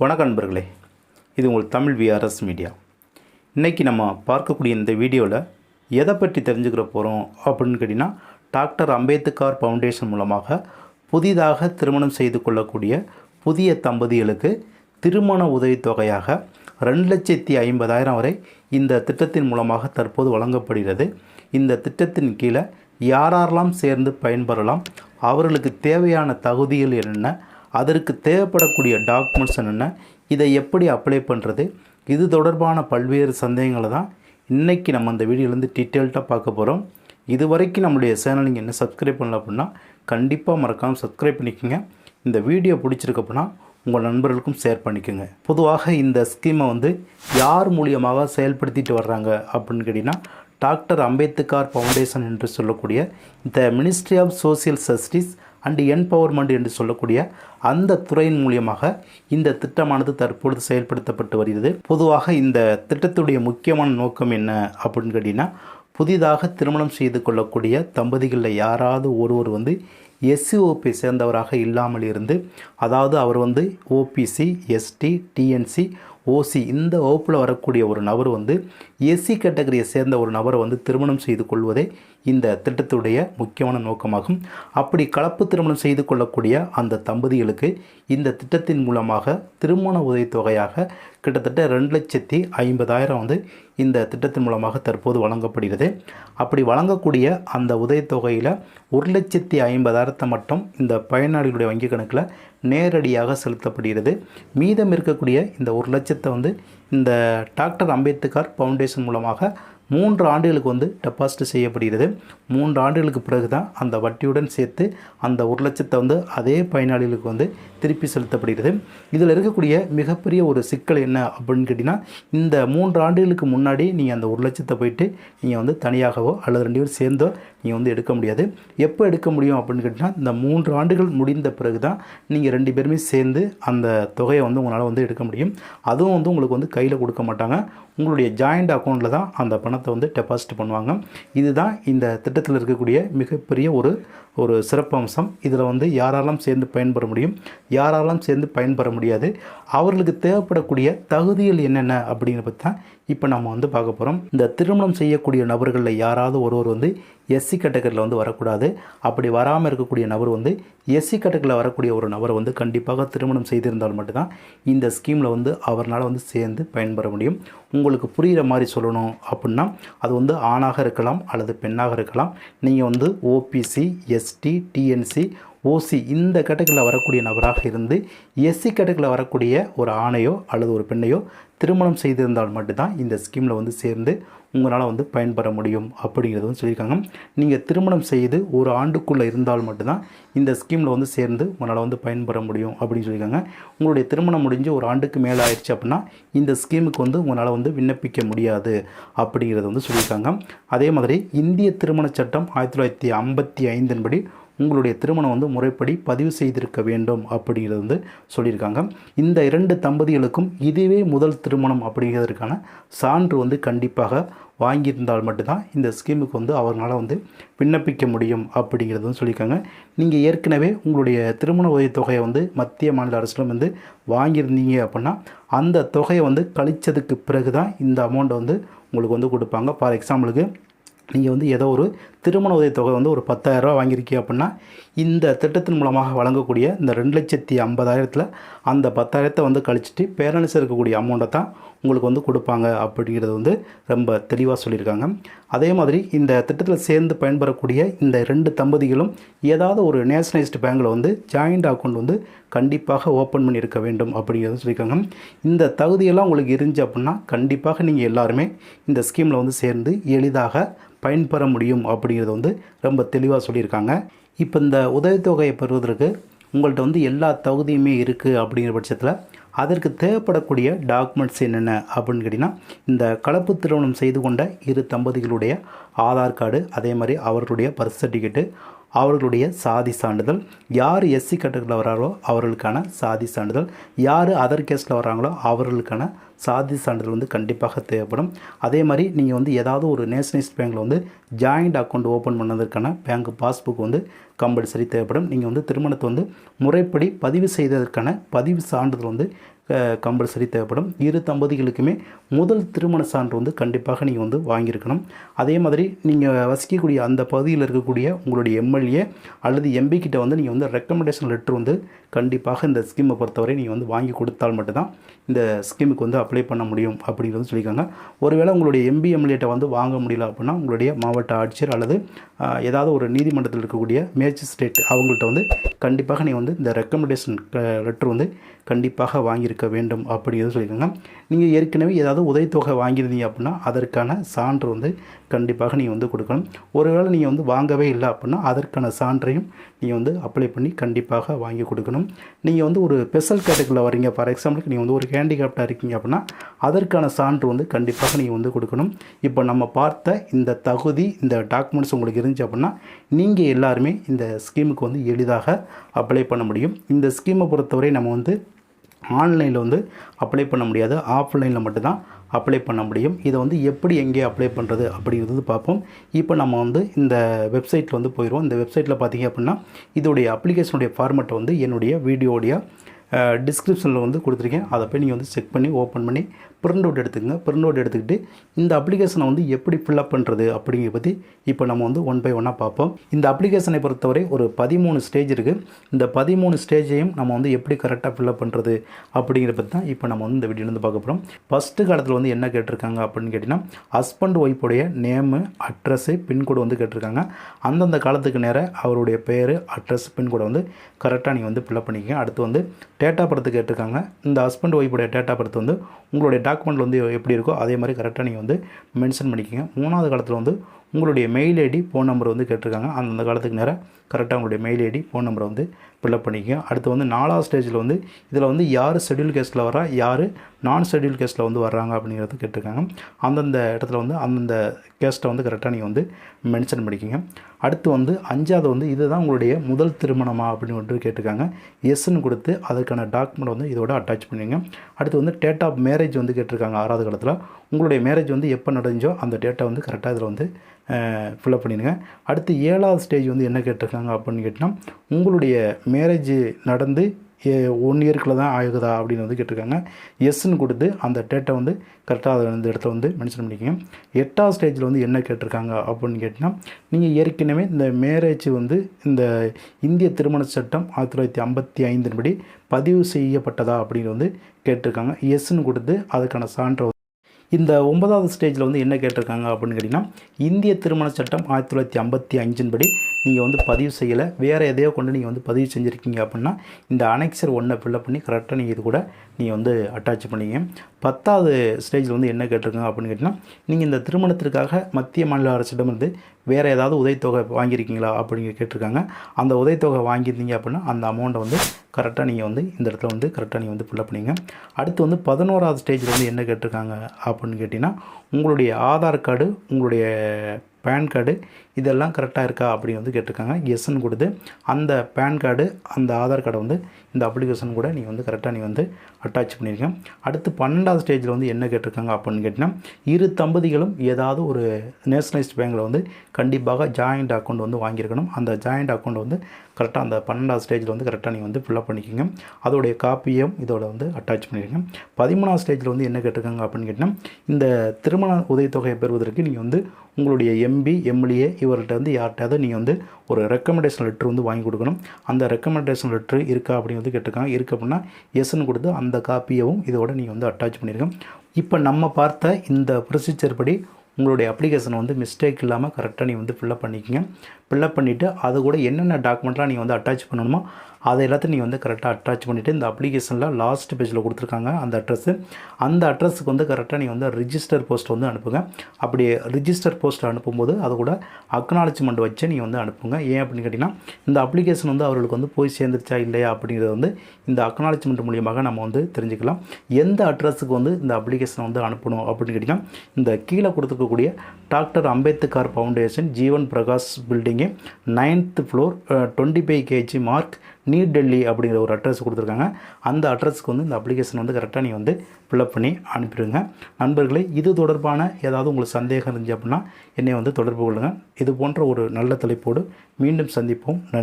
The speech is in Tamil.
வணக்கம் நண்பர்களே. இது உங்கள் தமிழ் விஆர்எஸ் மீடியா இன்றைக்கி நம்ம பார்க்கக்கூடிய இந்த வீடியோவில் எதை பற்றி தெரிஞ்சுக்கிற போகிறோம் அப்படின்னு கேட்டிங்கன்னா டாக்டர் அம்பேத்கர் ஃபவுண்டேஷன் மூலமாக புதிதாக திருமணம் செய்து கொள்ளக்கூடிய புதிய தம்பதிகளுக்கு திருமண உதவித்தொகையாக ரெண்டு லட்சத்தி ஐம்பதாயிரம் வரை இந்த திட்டத்தின் மூலமாக தற்போது வழங்கப்படுகிறது. இந்த திட்டத்தின் கீழே யாரெல்லாம் சேர்ந்து பயன்பெறலாம் அவர்களுக்கு தேவையான தகுதிகள் என்னென்ன அதற்கு தேவைப்படக்கூடிய டாக்குமெண்ட்ஸ் என்னென்ன இதை எப்படி அப்ளை பண்ணுறது இது தொடர்பான பல்வேறு சந்தேகங்களை தான் இன்றைக்கி நம்ம அந்த வீடியோலேருந்து டீட்டெயில்டாக பார்க்க போகிறோம் இது வரைக்கும் நம்மளுடைய சேனல் நீங்கள் என்ன சப்ஸ்கிரைப் பண்ணல அப்படின்னா கண்டிப்பாக மறக்காமல் சப்ஸ்கிரைப் பண்ணிக்கோங்க. இந்த வீடியோ பிடிச்சிருக்கு உங்கள் நண்பர்களுக்கும் ஷேர் பண்ணிக்கோங்க. பொதுவாக இந்த ஸ்கீமை வந்து யார் மூலியமாக செயல்படுத்திட்டு வர்றாங்க அப்படின்னு கேட்டிங்கன்னா டாக்டர் அம்பேத்கர் ஃபவுண்டேஷன் என்று சொல்லக்கூடிய இந்த ministry of social justice and empowerment என்று சொல்லக்கூடிய அந்த துறையின் மூலியமாக இந்த திட்டமானது தற்பொழுது செயல்படுத்தப்பட்டு வருகிறது. பொதுவாக இந்த திட்டத்துடைய முக்கியமான நோக்கம் என்ன அப்படின்னு கேட்டிங்கன்னா புதிதாக திருமணம் செய்து கொள்ளக்கூடிய தம்பதிகளில் யாராவது ஒருவர் வந்து எஸ்சி ஓபி சேர்ந்தவராக இல்லாமல் இருந்து அதாவது அவர் வந்து ஓபிசி எஸ்டி டிஎன்சி ஓசி இந்த வகுப்பில் வரக்கூடிய ஒரு நபர் வந்து எஸ்சி கேட்டகரியை சேர்ந்த ஒரு நபரை வந்து திருமணம் செய்து கொள்வதே இந்த திட்டத்துடைய முக்கியமான நோக்கமாகும். அப்படி கலப்பு திருமணம் செய்து கொள்ளக்கூடிய அந்த தம்பதிகளுக்கு இந்த திட்டத்தின் மூலமாக திருமண உதவித்தொகையாக கிட்டத்தட்ட ரெண்டு லட்சத்தி ஐம்பதாயிரம் வந்து இந்த திட்டத்தின் மூலமாக தற்போது வழங்கப்படுகிறது. அப்படி வழங்கக்கூடிய அந்த உதவித்தொகையில் ஒரு லட்சத்தி ஐம்பதாயிரத்தை மட்டும் இந்த பயனாளிகளுடைய வங்கி கணக்கில் நேரடியாக செலுத்தப்படுகிறது. மீதம் இருக்கக்கூடிய இந்த ஒரு லட்சத்தை வந்து இந்த டாக்டர் அம்பேத்கர் ஃபவுண்டேஷன் மூலமாக மூன்று ஆண்டுகளுக்கு வந்து டெபாசிட் செய்யப்படுகிறது. மூன்று ஆண்டுகளுக்கு பிறகு தான் அந்த வட்டியுடன் சேர்த்து அந்த ஒரு லட்சத்தை வந்து அதே பயனாளிகளுக்கு வந்து திருப்பி செலுத்தப்படுகிறது. இதில் இருக்கக்கூடிய மிகப்பெரிய ஒரு சிக்கல் என்ன அப்படின்னு கேட்டிங்கன்னா இந்த மூன்று ஆண்டுகளுக்கு முன்னாடி நீங்கள் அந்த ஒரு லட்சத்தை போயிட்டு நீங்கள் வந்து தனியாகவோ அல்லது ரெண்டு பேரும் சேர்ந்தோ நீங்கள் வந்து எடுக்க முடியாது. எப்போ எடுக்க முடியும் அப்படின்னு கேட்டிங்கன்னா இந்த மூன்று ஆண்டுகள் முடிந்த பிறகு தான் நீங்கள் ரெண்டு பேருமே சேர்ந்து அந்த தொகையை வந்து உங்களால் வந்து எடுக்க முடியும். அதுவும் வந்து உங்களுக்கு வந்து கையில் கொடுக்க மாட்டாங்க. உங்களுடைய ஜாயிண்ட் அக்கௌண்ட்டில் தான் அந்த பணத்தை வந்து டெபாசிட் பண்ணுவாங்க. இதுதான் இந்த திட்டத்தில் இருக்கக்கூடிய மிகப்பெரிய ஒரு ஒரு சிறப்பம்சம் இதில் வந்து யாராலும் சேர்ந்து பயன்பெற முடியும் யாராலும் சேர்ந்து பயன்பெற முடியாது அவர்களுக்கு தேவைப்படக்கூடிய தகுதிகள் என்னென்ன அப்படிங்கிறத பற்றி தான் இப்போ நம்ம வந்து பார்க்க போகிறோம் இந்த திருமணம் செய்யக்கூடிய நபர்களில் யாராவது ஒருவர் வந்து எஸ்சி கேட்டகரியில் வந்து வரக்கூடாது. அப்படி வராமல் இருக்கக்கூடிய நபர் வந்து எஸ்சி கேட்டகரியில் வரக்கூடிய ஒரு நபரை வந்து கண்டிப்பாக திருமணம் செய்திருந்தால் மட்டும்தான் இந்த ஸ்கீமில் வந்து அவரால் வந்து சேர்ந்து பயன்பெற முடியும். உங்களுக்கு புரிகிற மாதிரி சொல்லணும் அப்படின்னா அது வந்து ஆணாக இருக்கலாம் அல்லது பெண்ணாக இருக்கலாம். நீங்கள் வந்து ஓபிசி எஸ்டி டிஎன்சி ஓசி இந்த கேட்டகரியில் வரக்கூடிய நபராக இருந்து எஸ்சி கேட்டகரியில் வரக்கூடிய ஒரு ஆணையோ அல்லது ஒரு பெண்ணையோ திருமணம் செய்திருந்தால் மட்டும்தான் இந்த ஸ்கீமில் வந்து சேர்ந்து உங்களால் வந்து பயன்பெற முடியும் அப்படிங்கிறது வந்து சொல்லியிருக்காங்க. நீங்கள் திருமணம் செய்து ஒரு ஆண்டுக்குள்ளே இருந்தால் மட்டும்தான் இந்த ஸ்கீமில் வந்து சேர்ந்து உங்களால் வந்து பயன்பெற முடியும் அப்படின்னு சொல்லியிருக்காங்க. உங்களுடைய திருமணம் முடிஞ்சு ஒரு ஆண்டுக்கு மேலே ஆயிடுச்சு அப்படின்னா இந்த ஸ்கீமுக்கு வந்து உங்களால் வந்து விண்ணப்பிக்க முடியாது அப்படிங்கிறது வந்து சொல்லியிருக்காங்க. அதே மாதிரி இந்திய திருமண சட்டம் ஆயிரத்தி தொள்ளாயிரத்தி ஐம்பத்தி ஐந்தின்படி உங்களுடைய திருமணம் வந்து முறைப்படி பதிவு செய்திருக்க வேண்டும் அப்படிங்கிறது வந்து சொல்லியிருக்காங்க. இந்த இரண்டு தம்பதிகளுக்கும் இதுவே முதல் திருமணம் அப்படிங்கிறதுக்கான சான்று வந்து கண்டிப்பாக வாங்கியிருந்தால் மட்டும்தான் இந்த ஸ்கீமுக்கு வந்து அவர்களால் வந்து விண்ணப்பிக்க முடியும் அப்படிங்கிறது வந்து சொல்லியிருக்காங்க. நீங்கள் ஏற்கனவே உங்களுடைய திருமண உதவித்தொகையை வந்து மத்திய மாநில அரசிடம் வந்து வாங்கியிருந்தீங்க அப்படின்னா அந்த தொகையை வந்து கழிச்சதுக்கு பிறகு தான் இந்த அமௌண்ட்டை வந்து உங்களுக்கு வந்து கொடுப்பாங்க. ஃபார் எக்ஸாம்பிளுக்கு நீங்கள் வந்து ஏதோ ஒரு திருமண உதவித்தொகை வந்து ஒரு பத்தாயிரரூபா வாங்கியிருக்கீங்க அப்படின்னா இந்த திட்டத்தின் மூலமாக வழங்கக்கூடிய இந்த ரெண்டு லட்சத்தி ஐம்பதாயிரத்தில் அந்த பத்தாயிரத்தை வந்து கழிச்சிட்டு பேரண்ட்ஸ் இருக்கக்கூடிய அமௌண்ட்டை தான் உங்களுக்கு வந்து கொடுப்பாங்க அப்படிங்கிறது வந்து ரொம்ப தெளிவாக சொல்லியிருக்காங்க. அதே மாதிரி இந்த திட்டத்தில் சேர்ந்து பயன்பெறக்கூடிய இந்த ரெண்டு தம்பதிகளும் ஏதாவது ஒரு நேஷனலைஸ்டு பேங்கில் வந்து ஜாயிண்ட் அக்கௌண்ட் வந்து கண்டிப்பாக ஓப்பன் பண்ணியிருக்க வேண்டும் அப்படிங்கிறது சொல்லியிருக்காங்க. இந்த தகுதியெல்லாம் உங்களுக்கு இருந்துச்சு அப்படின்னா கண்டிப்பாக நீங்கள் எல்லாருமே இந்த ஸ்கீமில் வந்து சேர்ந்து எளிதாக பயன்பெற முடியும் அப்படி அப்படிங்கிறது வந்து ரொம்ப தெளிவாக சொல்லியிருக்காங்க. இப்போ இந்த உதவித்தொகையை பெறுவதற்கு உங்கள்கிட்ட வந்து எல்லா தகுதியுமே இருக்குது அப்படிங்கிற பட்சத்தில் அதற்கு தேவைப்படக்கூடிய டாக்குமெண்ட்ஸ் என்னென்ன அப்படின்னு கேட்டிங்கன்னா இந்த கலப்பு திருமணம் செய்து கொண்ட இரு தம்பதிகளுடைய ஆதார் கார்டு அதே மாதிரி அவர்களுடைய பர்த் சர்டிஃபிகேட்டு அவர்களுடைய சாதி சான்றிதழ். யார் எஸ்சி கேட்டகரியில் வராங்களோ அவர்களுக்கான சாதி சான்றிதழ். யார் அதர் கேஸில் வராங்களோ அவர்களுக்கான சாதி சான்றிதழ் வந்து கண்டிப்பாக தேவைப்படும். அதே மாதிரி நீங்கள் வந்து ஏதாவது ஒரு நேஷனலிஸ்ட் பேங்க்கில் வந்து ஜாயிண்ட் அக்கௌண்ட் ஓப்பன் பண்ணதற்கான பேங்க் பாஸ்புக் வந்து கம்பல்சரி தேவைப்படும். நீங்கள் வந்து திருமணத்தை வந்து முறைப்படி பதிவு செய்ததற்கான பதிவு சான்றிதழ் வந்து கம்பல்சரி தேவைப்படும். இரு தம்பதிகளுக்குமே முதல் திருமண சான்று வந்து கண்டிப்பாக நீங்கள் வந்து வாங்கியிருக்கணும். அதே மாதிரி நீங்கள் வசிக்கக்கூடிய அந்த பகுதியில் இருக்கக்கூடிய உங்களுடைய எம்எல்ஏ அல்லது எம்பி கிட்ட வந்து நீங்கள் வந்து ரெக்கமெண்டேஷன் லெட்டர் வந்து கண்டிப்பாக இந்த ஸ்கீமை பொறுத்தவரை நீங்கள் வந்து வாங்கி கொடுத்தால் மட்டும்தான் இந்த ஸ்கீமுக்கு வந்து அப்ளை பண்ண முடியும் அப்படிங்கிறது சொல்லியிருக்காங்க. ஒருவேளை உங்களுடைய எம்பி எம்எல்ஏட்டை வந்து வாங்க முடியல அப்படின்னா உங்களுடைய மாவட்ட ஆட்சியர் அல்லது ஏதாவது ஒரு நீதிமன்றத்தில் இருக்கக்கூடிய மேஜிஸ்ட்ரேட் அவங்கள்ட்ட வந்து கண்டிப்பாக நீங்கள் வந்து இந்த ரெக்கமெண்டேஷன் லெட்டர் வந்து கண்டிப்பாக வாங்கியிருக்க வேண்டும் அப்படிங்கிறது சொல்லியிருக்காங்க? நீங்கள் ஏற்கனவே ஏதாவது உதவித்தொகை வாங்கியிருந்தீங்க அப்படின்னா அதற்கான சான்று வந்து கண்டிப்பாக நீங்கள் வந்து கொடுக்கணும். ஒருவேளை நீங்கள் வந்து வாங்கவே இல்லை அப்படின்னா அதற்கான சான்றையும் நீங்கள் வந்து அப்ளை பண்ணி கண்டிப்பாக வாங்கி கொடுக்கணும். நீங்கள் வந்து ஒரு ஸ்பெஷல் கேட்டகரியில் வரீங்க ஃபார் எக்ஸாம்பிளுக்கு நீங்கள் வந்து ஒரு ஹேண்டிகேப்டாக இருக்கீங்க அப்படின்னா அதற்கான சான்று வந்து கண்டிப்பாக நீங்கள் வந்து கொடுக்கணும். இப்போ நம்ம பார்த்த இந்த தகுதி இந்த டாக்குமெண்ட்ஸ் உங்களுக்கு இருந்துச்சு அப்படின்னா நீங்கள் எல்லாருமே இந்த ஸ்கீமுக்கு வந்து எளிதாக அப்ளை பண்ண முடியும். இந்த ஸ்கீமை பொறுத்தவரை நம்ம வந்து ஆன்லைனில் வந்து அப்ளை பண்ண முடியாது. ஆஃப்லைனில் மட்டும்தான் அப்ளை பண்ண முடியும். இதை வந்து எப்படி எங்கே அப்ளை பண்ணுறது அப்படிங்கிறது பார்ப்போம். இப்போ நம்ம வந்து இந்த வெப்சைட்டில் வந்து போயிடுவோம். இந்த வெப்சைட்டில் பார்த்தீங்க அப்படின்னா இதோடைய அப்ளிகேஷனுடைய ஃபார்மெட்டை வந்து என்னுடைய வீடியோடைய டிஸ்கிரிப்ஷனில் வந்து கொடுத்துருக்கேன். அதை போய் நீங்கள் வந்து செக் பண்ணி ஓப்பன் பண்ணி பிரிண்ட் அவுட் எடுத்துக்கங்க. பிரிண்ட் அவுட் எடுத்துக்கிட்டு இந்த அப்ளிகேஷனை வந்து எப்படி ஃபில்அப் பண்ணுறது அப்படிங்கிற பற்றி இப்போ நம்ம வந்து ஒன் பை ஒன்னாக பார்ப்போம். இந்த அப்ளிகேஷனை பொறுத்தவரை ஒரு பதிமூணு ஸ்டேஜ் இருக்குது இந்த பதிமூணு ஸ்டேஜையும் நம்ம வந்து எப்படி கரெக்டாக ஃபில்அப் பண்ணுறது அப்படிங்கிறத பற்றி தான் இப்போ நம்ம வந்து இந்த வீடியோலேருந்து பார்க்க போகிறோம் ஃபஸ்ட்டு காலத்தில் வந்து என்ன கேட்டிருக்காங்க அப்படின்னு கேட்டிங்கன்னா ஹஸ்பண்ட் ஒய்ஃபுடைய நேமு அட்ரஸு பின்கோடு வந்து கேட்டிருக்காங்க. அந்தந்த காலத்துக்கு நேராக அவருடைய பேர் அட்ரஸ் பின்கோடை வந்து கரெக்டாக நீங்கள் வந்து ஃபில்அப் பண்ணிக்கங்க. அடுத்து வந்து டேட்டா பர்த் கேட்டிருக்காங்க. இந்த ஹஸ்பண்ட் ஒய்ஃபுடைய டேட்டா பர்த் வந்து உங்களுடைய டாக்குமெண்ட் வந்து எப்படி இருக்கோ அதே மாதிரி கரெக்டாக நீங்கள் வந்து மென்ஷன் பண்ணிக்கோங்க. மூணாவது காலத்தில் வந்து உங்களுடைய மெயில் ஐடி ஃபோன் நம்பர் வந்து கேட்டிருக்காங்க. அந்தந்த காலத்துக்கு நேரம் கரெக்டாக உங்களுடைய மெயில் ஐடி ஃபோன் நம்பரை வந்து ஃபில்அப் பண்ணிக்கோங்க. அடுத்து வந்து நாலாவது ஸ்டேஜில் வந்து இதில் வந்து யார் ஷெட்யூல் கேஸில் வரா யார் நான் ஷெட்யூல் கேஸில் வந்து வர்றாங்க அப்படிங்கிறது கேட்டிருக்காங்க. அந்தந்த இடத்துல வந்து அந்தந்த கேஸ்ட்டை வந்து கரெக்டாக நீங்கள் வந்து மென்ஷன் பண்ணிக்கோங்க. அடுத்து வந்து அஞ்சாவது வந்து இதுதான் உங்களுடைய முதல் திருமணமா அப்படின்னு வந்துட்டு கேட்டிருக்காங்க. எஸ்ன்னு கொடுத்து அதுக்கான டாக்குமெண்ட் வந்து இதோட அட்டாச் பண்ணுவீங்க அடுத்து வந்து டேட் ஆஃப் மேரேஜ் வந்து கேட்டிருக்காங்க ஆறாவது காலத்தில். உங்களுடைய மேரேஜ் வந்து எப்போ நடந்துச்சோ அந்த டேட்டை வந்து கரெக்டாக இதில் வந்து ஃபில்அப் பண்ணிடுங்க. அடுத்து ஏழாவது ஸ்டேஜ் வந்து என்ன கேட்டிருக்காங்க அப்படின்னு கேட்டிங்கன்னா உங்களுடைய மேரேஜ் நடந்து ஒன் இயர்க்குள்ள தான் ஆகுதா அப்படின்னு வந்து கேட்டிருக்காங்க. எஸ்ன்னு கொடுத்து அந்த டேட்டை வந்து கரெக்டாக அதை இந்த இடத்துல வந்து மென்ஷன் பண்ணிக்கோங்க. எட்டாவது ஸ்டேஜில் வந்து என்ன கேட்டிருக்காங்க அப்படின்னு கேட்டிங்கன்னா நீங்கள் ஏற்கனவே இந்த மேரேஜ் வந்து இந்த இந்திய திருமண சட்டம் ஆயிரத்தி தொள்ளாயிரத்தி ஐம்பத்தி ஐந்தின் படி பதிவு செய்யப்பட்டதா அப்படின்னு வந்து கேட்டிருக்காங்க. எஸ்ன்னு கொடுத்து அதுக்கான சான்றை இந்த ஒன்பதாவது ஸ்டேஜில் வந்து என்ன கேட்டிருக்காங்க அப்படின்னு கேட்டிங்கன்னா இந்திய திருமண சட்டம் ஆயிரத்தி தொள்ளாயிரத்தி ஐம்பத்தி அஞ்சின் படி நீங்கள் வந்து பதிவு செய்யலை. வேறு எதையோ கொண்டு நீங்கள் வந்து பதிவு செஞ்சுருக்கீங்க அப்படின்னா இந்த அனெக்சர் ஒன்றை ஃபில்அப் பண்ணி கரெக்டாக நீங்கள் இது கூட நீங்கள் வந்து அட்டாச் பண்ணிங்க. பத்தாவது ஸ்டேஜில் வந்து என்ன கேட்டிருக்காங்க அப்படின்னு கேட்டிங்கன்னா நீங்கள் இந்த திருமணத்திற்காக மத்திய மாநில அரசிடமிருந்து வேறு ஏதாவது உதவித்தொகை வாங்கியிருக்கீங்களா அப்படிங்க கேட்டிருக்காங்க. அந்த உதவித்தொகை வாங்கியிருந்தீங்க அப்படின்னா அந்த அமௌண்ட்டை வந்து கரெக்டாக நீங்கள் வந்து இந்த இடத்துல வந்து கரெக்டாக நீங்கள் வந்து ஃபில்லப் பண்ணிங்க. அடுத்து வந்து பதினோராவது ஸ்டேஜில் வந்து என்ன கேட்டிருக்காங்க அப்படின்னு கேட்டிங்கன்னா உங்களுடைய ஆதார் கார்டு உங்களுடைய பேன் கார்டு இதெல்லாம் கரெக்டாக இருக்கா அப்படின்னு வந்து கேட்டிருக்காங்க. எஸ்ன்னு கொடுத்து அந்த பேன் கார்டு அந்த ஆதார் கார்டை வந்து இந்த அப்ளிகேஷன் கூட நீங்கள் வந்து கரெக்டாக நீ வந்து அட்டாச் பண்ணியிருக்கேன் அடுத்து பன்னெண்டாவது ஸ்டேஜில் வந்து என்ன கேட்டிருக்காங்க அப்படின்னு கேட்டிங்கன்னா இரு தம்பதிகளும் ஏதாவது ஒரு நேஷனலைஸ்ட் பேங்க்கில் வந்து கண்டிப்பாக ஜாயிண்ட் அக்கௌண்ட் வந்து வாங்கியிருக்கணும். அந்த ஜாயிண்ட் அக்கௌண்ட் வந்து கரெக்டாக அந்த பன்னெண்டாவது ஸ்டேஜில் வந்து கரெக்டாக நீங்கள் வந்து ஃபில்லப் பண்ணிக்கோங்க. அதோடைய காப்பியும் இதோட வந்து அட்டாச் பண்ணிடுங்க. பதிமூணாவது ஸ்டேஜில் வந்து என்ன கேட்டிருக்காங்க அப்படின்னு கேட்டிங்கன்னா இந்த திருமண உதவித்தொகையை பெறுவதற்கு நீங்கள் வந்து உங்களுடைய எம்பி எம்எல்ஏ இவர்கிட்ட வந்து யார்கிட்டயாவது நீங்கள் வந்து ஒரு ரெக்கமெண்டேஷன் லெட்ரு வந்து வாங்கி கொடுக்கணும். அந்த ரெக்கமெண்டேஷன் லெட்ரு இருக்கா அப்படின்னு வந்து கேட்டிருக்காங்க. இருக்குது அப்படின்னா எஸ்ன்னு கொடுத்து அந்த காப்பியவும் இதோட நீங்கள் வந்து அட்டாச் பண்ணிடுங்க. இப்போ நம்ம பார்த்த இந்த ப்ரொசீஜர் படி உங்களுடைய அப்ளிகேஷனை வந்து மிஸ்டேக் இல்லாமல் கரெக்டாக நீங்கள் வந்து ஃபில்லப் பண்ணிக்கங்க. ஃபில்லப் பண்ணிவிட்டு அது கூட என்னென்ன டாக்குமெண்ட்லாம் நீங்கள் வந்து அட்டாச் பண்ணணுமோ அதை எல்லாத்தையும் நீங்கள் வந்து கரெக்டாக அட்டாச் பண்ணிவிட்டு இந்த அப்ளிகேஷனில் லாஸ்ட் பேஜில் கொடுத்துருக்காங்க அந்த அட்ரஸ்ஸு அந்த அட்ரஸுக்கு வந்து கரெக்டாக நீங்கள் வந்து ரிஜிஸ்டர் போஸ்ட் வந்து அனுப்புங்க. அப்படி ரிஜிஸ்டர் போஸ்ட் அனுப்பும்போது அது கூட அக்னாலஜ்மெண்ட் வச்சு நீங்கள் வந்து அனுப்புங்க. ஏன் அப்படின்னு கேட்டிங்கன்னா இந்த அப்ளிகேஷன் வந்து அவர்களுக்கு வந்து போய் சேர்ந்துருச்சா இல்லையா அப்படிங்கிறது வந்து இந்த அக்னாலஜ்மெண்ட் மூலியமாக நம்ம வந்து தெரிஞ்சுக்கலாம். எந்த அட்ரஸுக்கு வந்து இந்த அப்ளிகேஷனை வந்து அனுப்பணும் அப்படின்னு கேட்டிங்கன்னா இந்த கீழே கொடுத்துருக்கக்கூடிய doctor Ambedkar foundation Jeevan Prakash building ninth floor twenty five KG Marg new Delhi அப்படிங்கிற ஒரு அட்ரஸ் கொடுத்துருக்காங்க. அந்த அட்ரஸ்க்கு வந்து இந்த அப்ளிகேஷன் வந்து கரெக்டாக நீங்கள் வந்து ஃபில்அப் பண்ணி அனுப்பிடுங்க. நண்பர்களே இது தொடர்பான ஏதாவது உங்களுக்கு சந்தேகம் இருந்துச்சு அப்படின்னா என்னை வந்து தொடர்பு கொள்ளுங்கள் இது போன்ற ஒரு நல்ல தலைப்போடு மீண்டும் சந்திப்போம். நன்றி.